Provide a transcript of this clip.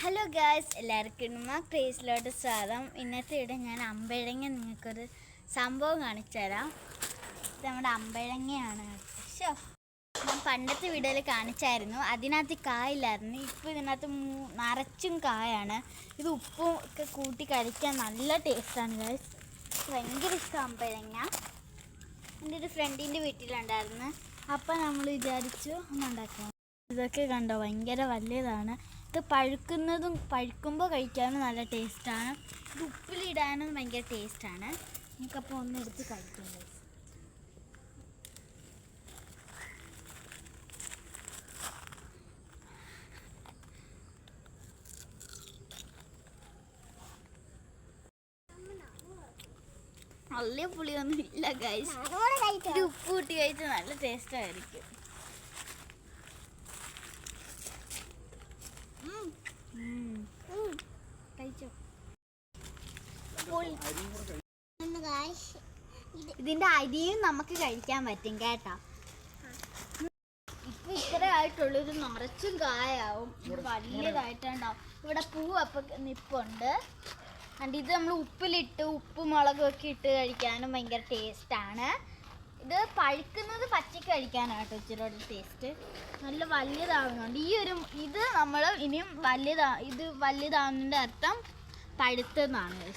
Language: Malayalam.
ഹലോ ഗായ്സ് എല്ലാവർക്കും ഉമ്മ. ക്രേസിലോട്ട് സ്വാഗതം. ഇന്നത്തെ ഇവിടെ ഞാൻ അമ്പഴങ്ങ നിങ്ങൾക്കൊരു സംഭവം കാണിച്ചു തരാം ഇത് നമ്മുടെ അമ്പഴങ്ങയാണ്. ഷോ ഞാൻ പണ്ടത്തെ വീഡിയോയിൽ കാണിച്ചായിരുന്നു. അതിനകത്ത് കായില്ലായിരുന്നു. ഇപ്പോൾ ഇതിനകത്ത് നിറച്ചും കായാണ്. ഇത് ഉപ്പും ഒക്കെ കൂട്ടി കഴിക്കാൻ നല്ല ടേസ്റ്റാണ് ഗായ്സ് ഭയങ്കര ഇഷ്ടം അമ്പഴങ്ങ. എന്റെ ഒരു ഫ്രണ്ടിന്റെ വീട്ടിലുണ്ടായിരുന്നു. അപ്പം നമ്മൾ വിചാരിച്ചു ഒന്നുണ്ടാക്കണം ഇതൊക്കെ കണ്ടോ ഭയങ്കര വലിയതാണ്. ഇത് പഴുക്കുന്നതും പഴുക്കുമ്പോൾ കഴിക്കാനും നല്ല ടേസ്റ്റാണ്. ഇത് ഉപ്പിലിടാനും ഭയങ്കര ടേസ്റ്റാണ്. നമുക്കപ്പോൾ ഒന്ന് എടുത്ത് കഴിക്കാം. നല്ല പുളിയൊന്നും ഇല്ല ഗൈസ് ഉപ്പ് കൂട്ടി കഴിച്ചാൽ നല്ല ടേസ്റ്റ് ഇതിന്റെ അരിയും നമുക്ക് കഴിക്കാൻ പറ്റും കേട്ടോ. ഇപ്പൊ ഇത്ര ആയിട്ടുള്ളൂ. ഇത് നിറച്ചും കായാവും. വലിയതായിട്ടുണ്ടാവും ഇവിടെ പൂവ് അപ്പൊ നിപ്പുണ്ട്. അണ്ട് ഇത് നമ്മൾ ഉപ്പിലിട്ട് ഉപ്പ് മുളകും ഒക്കെ ഇട്ട് കഴിക്കാനും ഭയങ്കര ടേസ്റ്റാണ് ഇത് പഴുക്കുന്നത് പച്ചക്ക് കഴിക്കാനാട്ടോ ഇച്ചിരി ടേസ്റ്റ് നല്ല വലുതാവുന്നുണ്ട് ഈ ഒരു ഇത് നമ്മൾ ഇനിയും വലുതാ ഇത് വലുതാവുന്നതിന്റെ അർത്ഥം പഴുത്തെന്നാണ്.